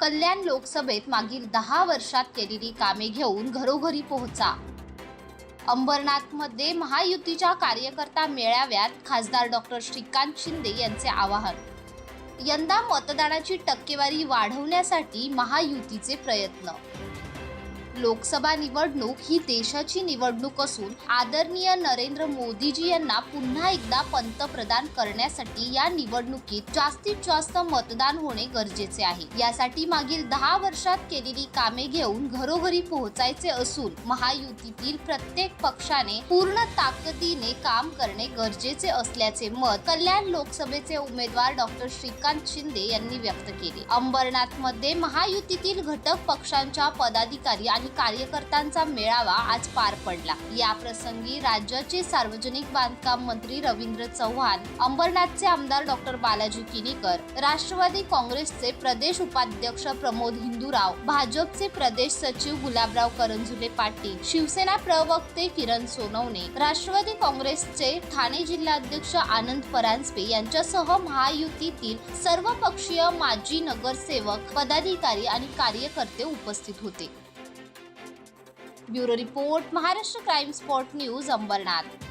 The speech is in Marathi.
कल्याण लोकसभेत मागील दहा वर्षात केलेली कामे घेऊन घरोघरी पोहोचा. अंबरनाथमध्ये महायुतीच्या कार्यकर्ता मेळाव्यात खासदार डॉक्टर श्रीकांत शिंदे यांचे आवाहन. यंदा मतदानाची टक्केवारी वाढवण्यासाठी महायुतीचे प्रयत्न. लोकसभा निवडणूक ही देशाची निवडणूक असून आदरणीय नरेंद्र मोदीजी यांना पुन्हा एकदा पंतप्रधान करण्यासाठी या निवडणुकीत जास्तीत जास्त मतदान होणे गरजेचे आहे. यासाठी मागील दहा वर्षात केलेली कामे घेऊन घरोघरी पोहोचायचे असून महायुतीतील प्रत्येक पक्षाने पूर्ण ताकदीने काम करणे गरजेचे असल्याचे मत कल्याण लोकसभेचे उमेदवार डॉक्टर श्रीकांत शिंदे यांनी व्यक्त केले. अंबरनाथमध्ये महायुतीतील घटक पक्षांच्या पदाधिकारी आणि कार्यकर्त्यांचा मेळावा आज पार पडला. या प्रसंगी राज्याचे सार्वजनिक बांधकाम मंत्री रवींद्र चव्हाण अंबरनाथचे आमदार डॉक्टर बालाजी किनीकर राष्ट्रवादी काँग्रेसचे प्रदेश उपाध्यक्ष प्रमोद हिंदूराव भाजपचे प्रदेश सचिव गुलाबराव करंजुले पाटील शिवसेना प्रवक्ते किरण सोनवणे राष्ट्रवादी काँग्रेसचे ठाणे जिल्हाध्यक्ष आनंद परांजपे यांच्यासह महायुतीतील सर्व पक्षीय माजी नगरसेवक पदाधिकारी आणि कार्यकर्ते उपस्थित होते. Bureau report Maharashtra crime spot news Ambernath